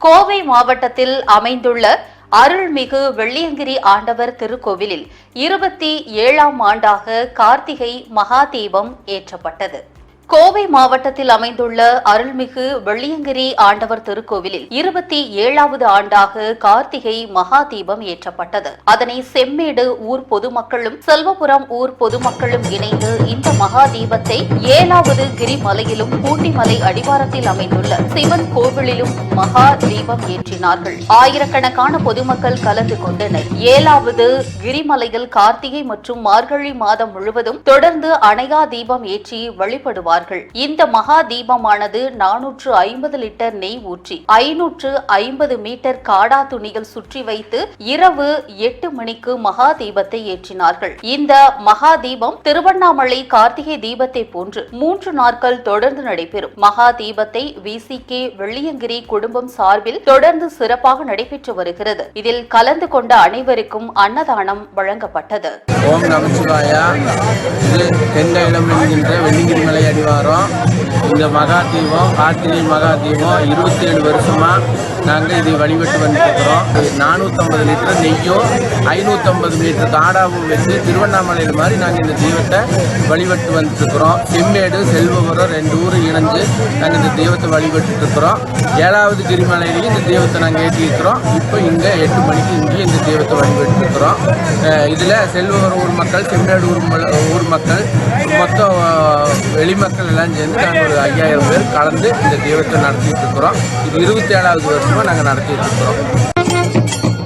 கோவை மாவட்டத்தில் அமைந்துள்ள அருள்மிகு வெள்ளியங்கிரி ஆண்டவர் திருக்கோவிலில் இருபத்தி ஏழாம் ஆண்டாக கார்த்திகை மகாதீபம் ஏற்றப்பட்டது. கோவை மாவட்டத்தில் அமைந்துள்ள அருள்மிகு வெள்ளியங்கிரி ஆண்டவர் திருக்கோவிலில் இருபத்தி ஏழாவது ஆண்டாக கார்த்திகை மகா தீபம் ஏற்றப்பட்டது. அதனை செம்மேடு ஊர் பொதுமக்களும் செல்வபுரம் ஊர் பொதுமக்களும் இணைந்து இந்த மகா தீபத்தை ஏழாவது கிரிமலையிலும் பூண்டிமலை அடிவாரத்தில் அமைந்துள்ள சிவன் கோவிலிலும் மகா தீபம் ஏற்றினார்கள். ஆயிரக்கணக்கான பொதுமக்கள் கலந்து கொண்டனர். ஏழாவது கிரிமலையில் கார்த்திகை மற்றும் மார்கழி மாதம் முழுவதும் தொடர்ந்து அணையா தீபம் ஏற்றி வழிபடுவார்கள் இந்த மகா தீபமானது நானூற்று ஐம்பது லிட்டர் நெய் ஊற்றி ஐநூற்று ஐம்பது மீட்டர் காடா துணியில் சுற்றி வைத்து இரவு எட்டு மணிக்கு மகா தீபத்தை ஏற்றினார்கள். இந்த மகா தீபம் திருவண்ணாமலை கார்த்திகை தீபத்தை போன்று மூன்று நாட்கள் தொடர்ந்து நடைபெறும். மகா தீபத்தை விசிகே வெள்ளியங்கிரி குடும்பம் சார்பில் தொடர்ந்து சிறப்பாக நடைபெற்று வருகிறது. இதில் கலந்து கொண்ட அனைவருக்கும் அன்னதானம் வழங்கப்பட்டது. ஓம் நமச்சிவாயா இது தென்னையிடம் என்கின்ற வெள்ளிங்கிரி மலை அடிவாரம் வரோம் இந்த மகா தீபம் கார்த்திகை மகா தீபம் இருபத்தி ஏழு வருஷமாக நாங்கள் இதை வழிபட்டு வந்துருக்கிறோம். நானூற்றம்பது லிட்டர் நெய்யும் ஐநூற்றம்பது லிட்டர் காடாவும் வச்சு திருவண்ணாமலையில் மாதிரி நாங்கள் இந்த தெய்வத்தை வழிபட்டு வந்துட்டுருக்குறோம் செம்மேடு செல்வபுரம் ரெண்டு ஊர் இணைஞ்சு நாங்கள் இந்த தெய்வத்தை வழிபட்டு இருக்கிறோம். ஏழாவது கிரிமலையிலையும் இந்த தெய்வத்தை நாங்கள் ஏற்றிருக்கிறோம் இப்போ இங்கே எட்டு மணிக்கு இங்கேயும் இந்த தெய்வத்தை வழிபட்டு இருக்கிறோம். இதில் செல்வபுரம் ஊர் மக்கள் செம்மேடு ஊர் ஊர் மக்கள் மொத்தம் வெளிமக்கள் எல்லாம் சேர்ந்து நாங்கள் ஒரு ஐயாயிரம் பேர் கலந்து இந்த தெய்வத்தை நடத்திட்டு இருக்கிறோம். இது இருபத்தி ஏழாவது வருஷமாக நாங்கள் நடத்திட்டு இருக்கிறோம்.